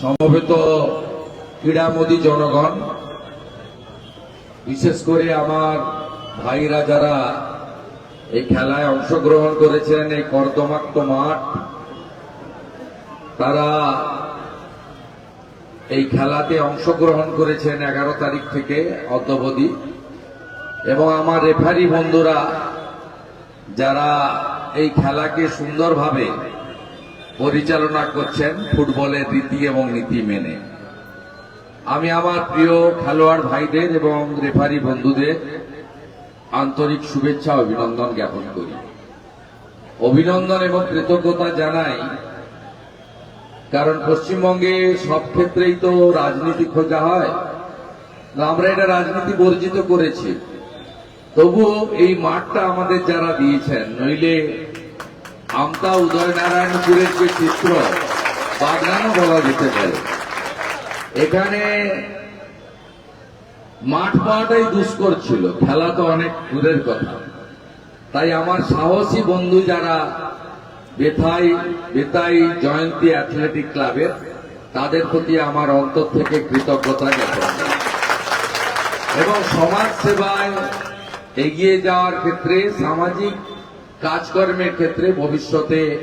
সমবেত ক্রীড়ামোদী জনগণ, বিশেষ করে আমার ভাইরা যারা এই খেলায় অংশগ্রহণ করেছেন, এই কর্দমাক্ত মাঠ, তারা এই খেলাতে অংশগ্রহণ করেছেন এগারো তারিখ থেকে অদ্যবধি। এবং আমার রেফারি বন্ধুরা, যারা এই খেলাকে সুন্দরভাবে পরিচালনা করছেন ফুটবলের রীতি এবং নীতি মেনে। আমি আমার প্রিয় খেলোয়াড় ভাইদের এবং রেফারি বন্ধুদের আন্তরিক শুভেচ্ছা অভিনন্দন জ্ঞাপন করি। অভিনন্দন এবং কৃতজ্ঞতা জানাই, কারণ পশ্চিমবঙ্গে সব ক্ষেত্রেই তো রাজনীতি খোঁজা হয়। আমরা এটা রাজনীতি বর্জিত করেছি। তবুও এই মাঠটা আমাদের যারা দিয়েছেন, নইলে আমতা উদয়নারায়ণপুরের যে চিত্র বাগানও বলা যেতে পারে। এখানে মাঠ পাওয়াটাই দুষ্কর ছিল, খেলা তো অনেক দূরের কথা। তাই আমার সাহসী বন্ধু যারা বেথাই, বেতাই জয়ন্তী অ্যাথলেটিক ক্লাবের তাদের প্রতি আমার অন্তর থেকে কৃতজ্ঞতা জ্ঞাপন। এবং সমাজ সেবায় এগিয়ে যাওয়ার ক্ষেত্রে সামাজিক কাজকর্মের ক্ষেত্রে ভবিষ্যতে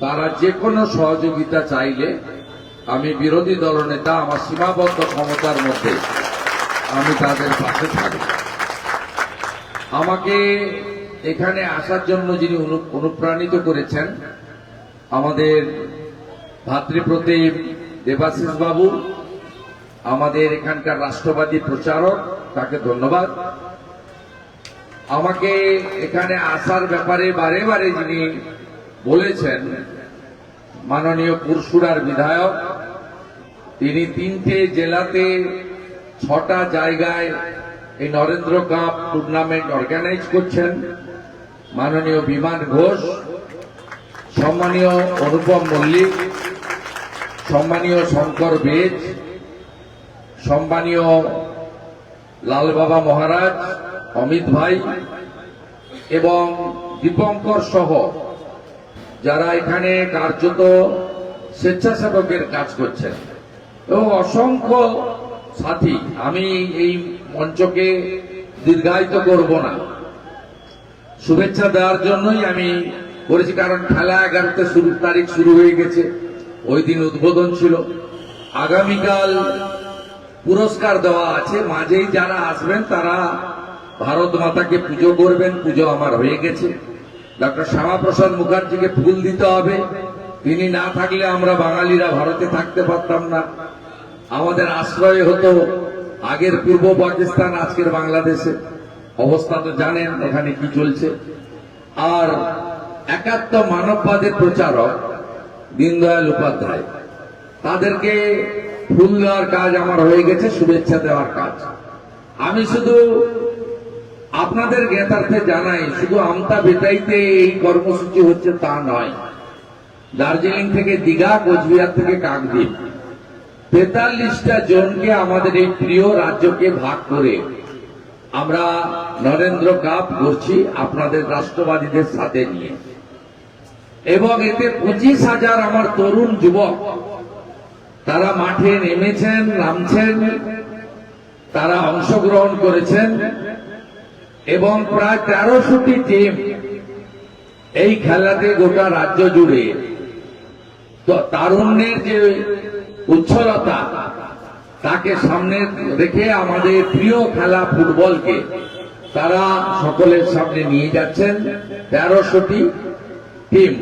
তারা যে কোনো সহযোগিতা চাইলে আমি বিরোধী দলনেতা আমার সীমাবদ্ধ ক্ষমতার মধ্যে আমি তাদের পাশে থাকব। আমাকে এখানে আসার জন্য যিনি অনু- অনুপ্রাণিত করেছেন, আমাদের ভাতৃপ্রতিম দেবাশিস বাবু, আমাদের এখানকার রাষ্ট্রবাদী প্রচারক, তাকে ধন্যবাদ। আমাকে এখানে আসার ব্যাপারে বারে বারে যিনি বলেছেন, মাননীয় পুরসুরার বিধায়ক, তিনি তিনটে জেলাতে ছটা জায়গায় এই নরেন্দ্র কাপ টুর্নামেন্ট অর্গানাইজ করছেন। মাননীয় বিমান ঘোষ, সম্মানীয় অনুপম মল্লিক, সম্মানীয় শঙ্কর বেজ, সম্মানীয় লাল বাবা মহারাজ অমিত ভাই এবং দীপঙ্কর সহ যারা এখানে কার্যত স্বেচ্ছাসেবকের কাজ করছেন এবং অসংখ্য সাথী, আমি এই মঞ্চকে দীর্ঘায়িত করব না। শুভেচ্ছা দেওয়ার জন্যই আমি করেছি কারণ খেলা এগারোতে শুরু, তারিখ শুরু হয়ে গেছে, ওই দিন উদ্বোধন ছিল। আগামীকাল পুরস্কার দেওয়া আছে, মাঝেই যারা আসবেন তারা ভারত মাতাকে পুজো করবেন, পুজো আমার হয়ে গেছে। ডক্টর শ্যামাপ্রসাদ মুখার্জিকে ফুল দিতে হবে। তিনি না থাকলে আমরা বাঙালিরা ভারতে থাকতে পারতাম না। আমাদের আশ্রয় হতো আগের পূর্ব পাকিস্তান, আজকের বাংলাদেশে। অবস্থা তো জানেন ওখানে কি চলছে। আর একাত্ম মানববাদের প্রচারক দীনদয়াল উপাধ্যায়। তাদেরকে ফুল দেওয়ার কাজ আমার হয়ে গেছে, শুভেচ্ছা দেওয়ার কাজ। আমি শুধু আপনাদের জ্ঞাতার্থে জানাই, শুধু আমতা বেতাইতে এই কর্মসূচি হচ্ছে তা নয়। দার্জিলিং থেকে দীঘা, কোচবিহার থেকে কাকদ্বীপ। তেতাল্লিশটা জনকে আমাদের এই প্রিয় রাজ্যকে ভাগ করে আমরা নরেন্দ্র কাপ করছি আপনাদের রাষ্ট্রবাদীদের সাথে নিয়ে। এবং এতে পঁচিশ হাজার আমার তরুণ যুবক, তারা মাঠে নেমেছেন, নামছেন, তারা অংশগ্রহণ করেছেন। এবং প্রায় তেরোশোটি টিম এই খেলাতে গোটা রাজ্য জুড়ে। তারুণ্যের যে উচ্ছলতা, তাকে সামনে রেখে আমাদের প্রিয় খেলা ফুটবলকে তারা সকলের সামনে নিয়ে যাচ্ছেন তেরোশোটি টিম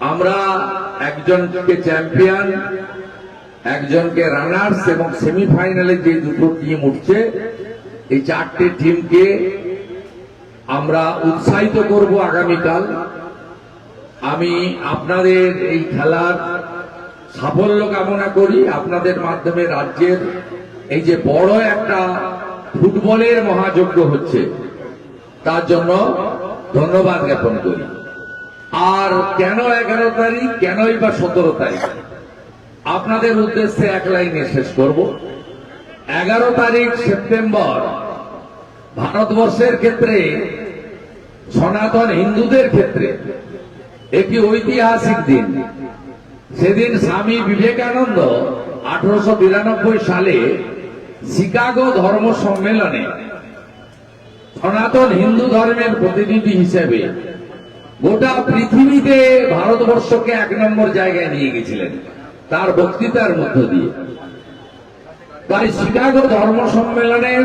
আমরা একজনকে চ্যাম্পিয়ন একজনকে রানার্স এবং সেমিফাইনালে যে দুটো টিম উঠছে এই চারটে টিমকে আমরা উৎসাহিত করব আগামীকাল। আমি আপনাদের এই খেলার সাফল্য কামনা করি। আপনাদের মাধ্যমে রাজ্যের এই যে বড় একটা ফুটবলের মহাযজ্ঞ হচ্ছে, তার জন্য ধন্যবাদ জ্ঞাপন করি। আর কেন এগারো তারিখ, কেনই বা সতেরো তারিখ? আপনাদের উদ্দেশ্যে এক লাইনে শেষ করব। এগারো তারিখ সেপ্টেম্বর ভারতবর্ষের ক্ষেত্রে, সনাতন হিন্দুদের ক্ষেত্রে, একটি ঐতিহাসিক দিন। সেদিন স্বামী বিবেকানন্দ আঠারোশো বিরানব্বই সালে শিকাগো ধর্ম সম্মেলনে সনাতন হিন্দু ধর্মের প্রতিনিধি হিসেবে গোটা পৃথিবীতে ভারতবর্ষকে এক নম্বর জায়গায় নিয়ে গেছিলেন, তার বক্তৃতার মধ্য দিয়ে। তাই শিকাগো ধর্ম সম্মেলনের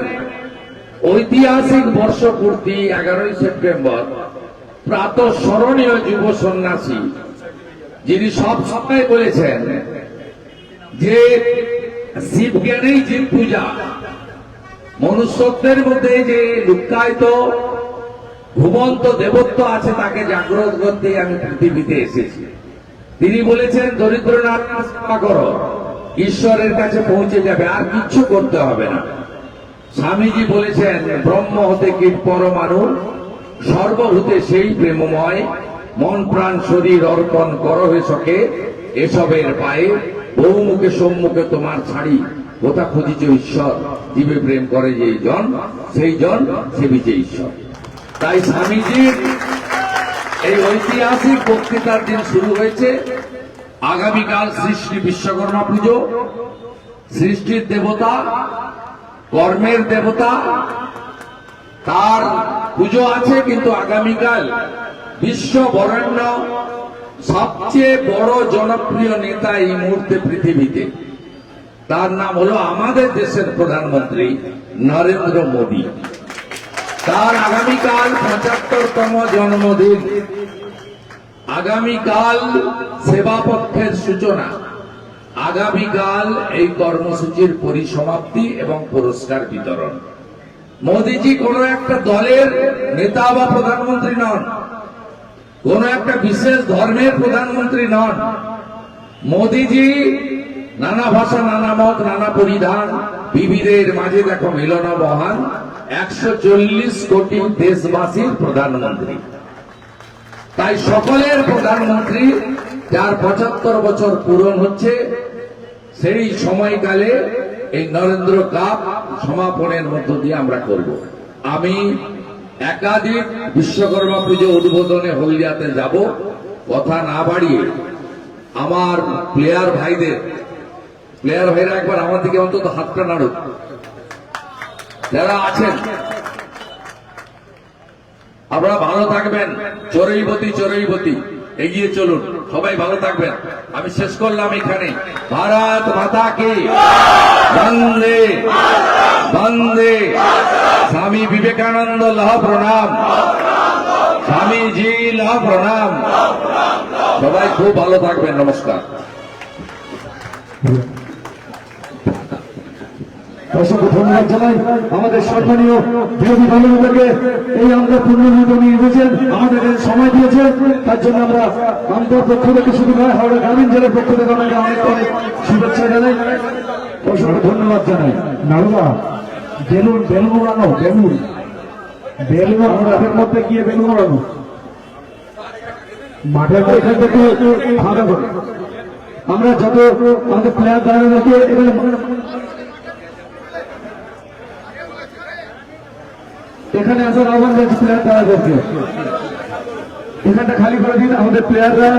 ঐতিহাসিক বর্ষপূর্তি এগারোই সেপ্টেম্বর, প্রাত স্মরণীয় যুব সন্ন্যাসী, যিনি সব সময় বলেছেন যে শিব জ্ঞানেই জীব পূজা। মনুষ্যত্বের মধ্যে যে লুকায়িত ঘুমন্ত দেবত্ব আছে তাকে জাগ্রত করতে আমি পৃথিবীতে এসেছি। তিনি বলেছেন দরিদ্র নারায়ণ সেবা করো। ঈশ্বরের কাছে পৌঁছে যাবে, আর কিচ্ছু করতে হবে না। স্বামীজি বলেছেন, ব্রহ্ম হতে কীট পরমাণু? সর্ব হতে সেই প্রেমময়। মন, প্রাণ, শরীর অর্পণ করো হে সখে। এসবের পায়ে বহুমুখে সম্মুখে তোমার ছাড়ি। কোথা খুঁজিছ ঈশ্বর? জীবে প্রেম করে যে জন, সেই জন সেবিছে ঈশ্বর। তাই স্বামীজির এই ঐতিহাসিক বক্তৃতার দিন শুরু হয়েছে। আগামীকাল সৃষ্টি বিশ্বকর্মা পুজো। সৃষ্টির দেবতা কর্মের দেবতা। তার পুজো আছে, কিন্তু আগামীকাল বিশ্ব বরেণ্য সবচেয়ে বড় জনপ্রিয় নেতা এই মুহূর্তে পৃথিবীতে। তার নাম হলো আমাদের দেশের প্রধানমন্ত্রী নরেন্দ্র মোদী। তার আগামীকাল পঁচাত্তরতম জন্মদিন। আগামীকাল সেবা পক্ষের সূচনা। আগামীকাল এই কর্মসূচির পরিসমাপ্তি এবং পুরস্কার বিতরণ। মোদিজি কোন একটা দলের নেতা বা প্রধানমন্ত্রী নন। কোন একটা বিশেষ ধর্মের প্রধানমন্ত্রী নন। মোদিজি নানা ভাষা, নানা মত, নানা পরিধান, বিবিধের মাঝে দেখো মিলন মহান, একশো চল্লিশ কোটি দেশবাসীর প্রধানমন্ত্রী। তাই সকলের প্রধানমন্ত্রী, যার পঁচাত্তর বছর পূরণ হচ্ছে সেই সময়কালে এই নরেন্দ্র কাপ সমাপনের মধ্য দিয়ে আমরা করব। আমি একাধিক বিশ্বকর্মা পুজো উদ্বোধনে হলদিয়াতে যাব। কথা না বাড়িয়ে আমার প্লেয়ার ভাইদের, প্লেয়ার ভাইরা একবার আমার দিকে অন্তত হাতটা নাড়ুক। যারা আছেন, আপনারা ভালো থাকবেন। চরৈবতী চরৈবতী। এগিয়ে চলুন, সবাই ভালো থাকবেন। আমি শেষ করলাম এখানে। ভারত মাতা কি? বন্দে। বন্দে। স্বামী বিবেকানন্দ লহ প্রণাম। স্বামীজি লহ প্রণাম। সবাই খুব ভালো থাকবেন, নমস্কার। অসংখ্য ধন্যবাদ জানাই। আমাদের সম্মানীয় বিরোধী দলগুলোকে এই আমরা পূর্ণভূত নিয়ে এসেছেন আমাদেরকে সময় দিয়েছেন। তার জন্য আমরা আমদার পক্ষ থেকে শুধু নয়, হাওড়া গ্রামীণ জেলার পক্ষ থেকে আমাকে অনেক অনেক শুভেচ্ছা জানাই। অসংখ্য ধন্যবাদ জানাই। নারুদা বেলুন বেলুন উড়ানো বেলুন। বেলুন মাঠের মধ্যে গিয়ে বেলুন উড়ানো মাঠের মধ্যে। আমরা যত আমাদের প্লেয়ার দাঁড়ানোকে এখানে এখানে আসার আহ্বান রয়েছে প্লেয়ার তারা করছে। এখানটা খালি করে দিন, আমাদের প্লেয়াররা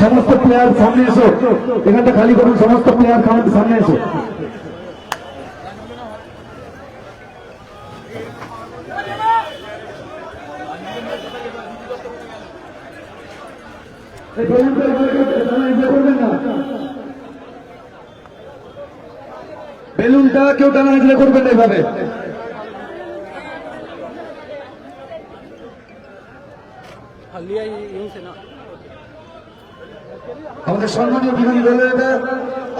সমস্ত প্লেয়ার সামনে এসো। এখানটা খালি করুন, সমস্ত প্লেয়ার সামনে এসো। বেলুনটা কেউ টানা হাজরা করবেন না এভাবে। আমাদের সম্মানীয় বিরোধী দলের নেতা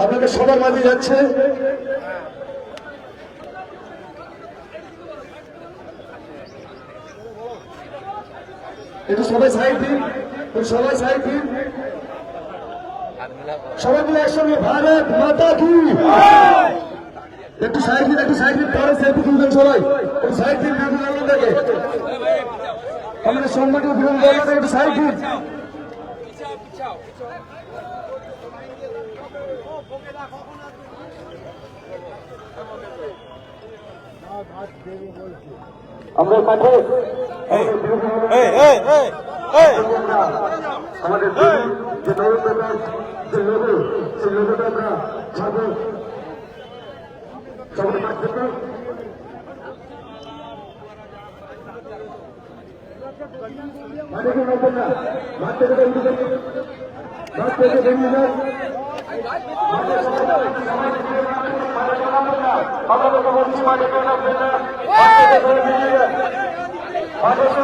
আপনাকে সবার মাঝে যাচ্ছে। একটু সবাই সাইড দিন সবাই সাইড দিন। সবাই মিলে একসঙ্গে ভারত মাতা কি? একটু সাইড দিন, একটু সাইড দিন পরে সেলফি তুলবেন সবাই। একটু সাইড দিন বিরোধী দল থেকে আমাদের সম্মানীয় বিরোধী দলনেতা একটু আমরা মাঠে আমাদের যে নরেন্দ্র যে লোগো সেই লোগোটা আমরা ছাড়বো সবাই মাঠ থেকে মাঠে কেউ নামবেন না মাঠ থেকে বেরিয়ে যান মাঠ থেকে বেরিয়ে যান আপনাদেরকে বলছি মাঠে কেউ নামবেন না মাঠ থেকে বেরিয়ে যান মাঠে কেউ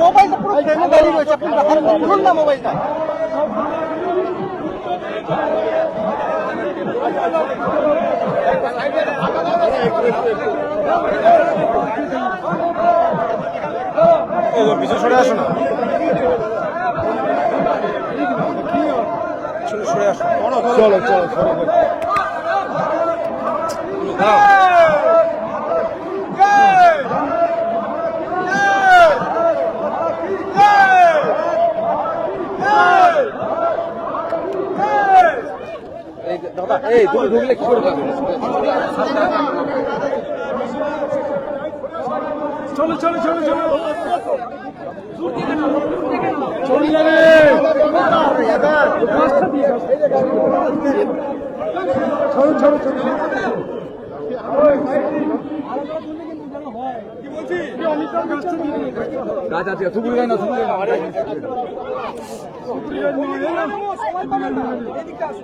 মোবাইলটা পুরো দাঁড়িয়ে রয়েছে খুলুন না মোবাইলটা। পিছনে সরে আসো না সরে আসো চলো চলো। চলো এই তুমি ঢুকলে কি করে যাবে চলো চলো চলো চলো। চলে যাবে। চলো চলো চলো। গাছ আছে থুকুরি গাছ না থুকুরি গাছ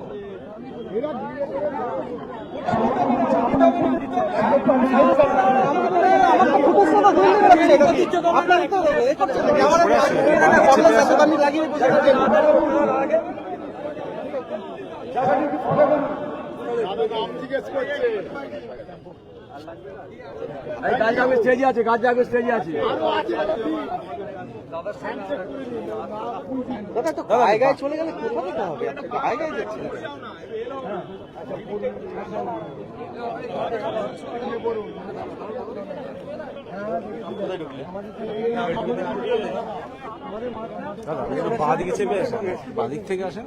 যাবে স্টেজে আছে গাছ যাবে স্টেজে আছে দাদা তো গায়ে গায়ে চলে গেলে কোথা থেকে হবে? গায়ে গায়ে যাচ্ছেন। বাঁ দিকে চেপে আসেন বাঁ দিক থেকে আসেন?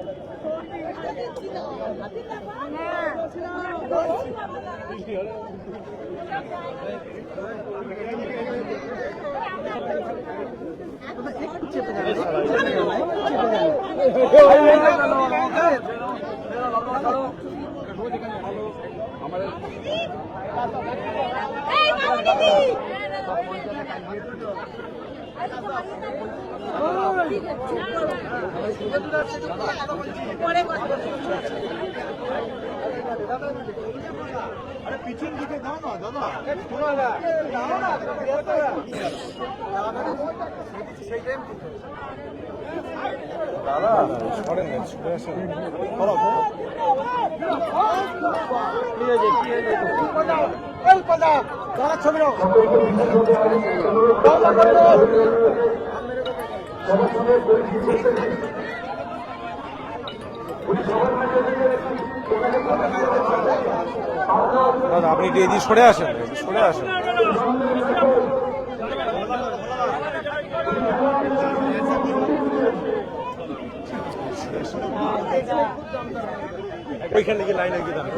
মামা দিদি পরে না দাদা সরেন না, সরে আসেন করো, করো। আপনি সরে আসেন সরে আসেন।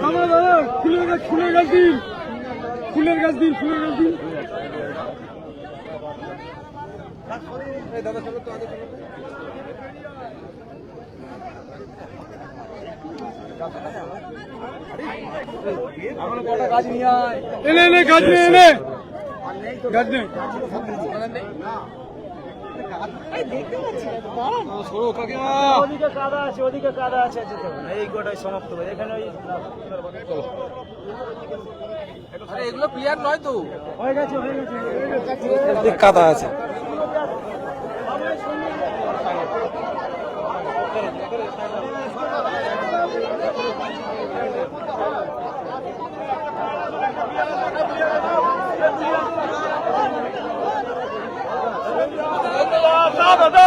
দাদা দাদা, ফুলের গাছ ফুলের গাছ দিন। ফুলের গাছ দিন, ফুলের গাছ দিন। গাছ নিয়ে গাছ নে এনে। গাছ নে সরো কাকিমা ওদিকে কাদা আছে ওদিকে কাদা আছে এই গোটাই সমাপ্ত এখানে ওই আরে এগুলো প্লেয়ার নয় তো। হয়ে গেছে হয়ে গেছে হয়ে গেছে। কাদা আছে। একটা